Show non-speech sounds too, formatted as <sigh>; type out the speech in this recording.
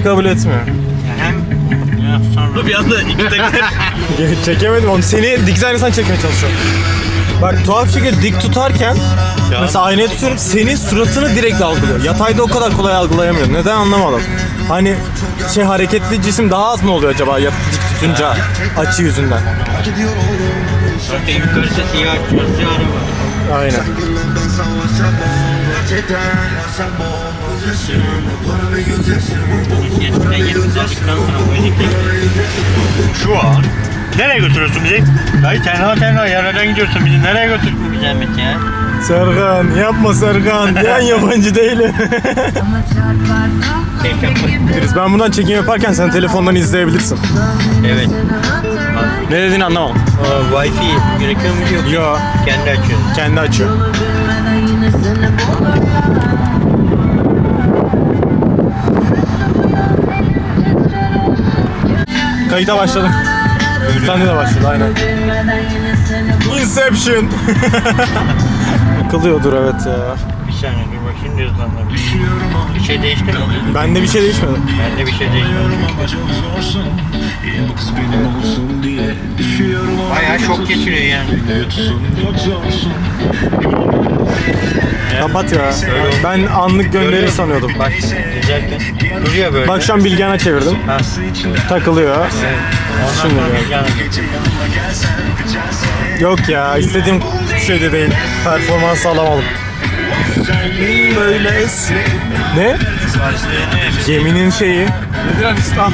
kabul etmiyor. Sonra bir anda iki teker. Çekemedim onu. Seni dik aynı sen çekmeye çalışıyorum. Bak tuhaf şekilde dik tutarken mesela aynaya tutuyorum senin suratını direkt algılıyor. Yatayda o kadar kolay algılayamıyor. Neden anlamadım. Hani şey hareketli cisim daha az mı oluyor acaba ya, dik tutunca açı yüzünden? Siyah siyah araba. Aynen. Tek Şu an. Nereye götürüyorsun bizi? Dayı tenha tenha yerlerden gidiyorsun bizi. Nereye götür? bir zahmet ya. Serkan yapma Serkan. <laughs> Ben yabancı değilim. Yapma. Deniz, ben buradan çekim yaparken sen telefondan izleyebilirsin. Evet. Ne dediğini anlamadım. Aa, Wi-Fi gerekiyor mu yok? Yo Kendi açıyor. kendi açıyor. Kayıta başladım. Sende de başladı aynen. Inception. <laughs> Akılıyordur evet ya. Bir saniye dur bakayım diyoruz lan. Bir şey değişti mi? Bende bir şey değişmedi. Bende bir şey değişmedi. Bayağı şok geçiriyor yani. Kapat ya. Ben anlık gönderi sanıyordum. Bak izlerken duruyor böyle. Bak şu an Bilgehan'a çevirdim. Ha. Takılıyor. Evet. Ondan Şimdi sonra yana Yok ya istediğim şey de değil. Performans alamadım. Böyle Ne? Geminin şeyi. Nedir lan İslam?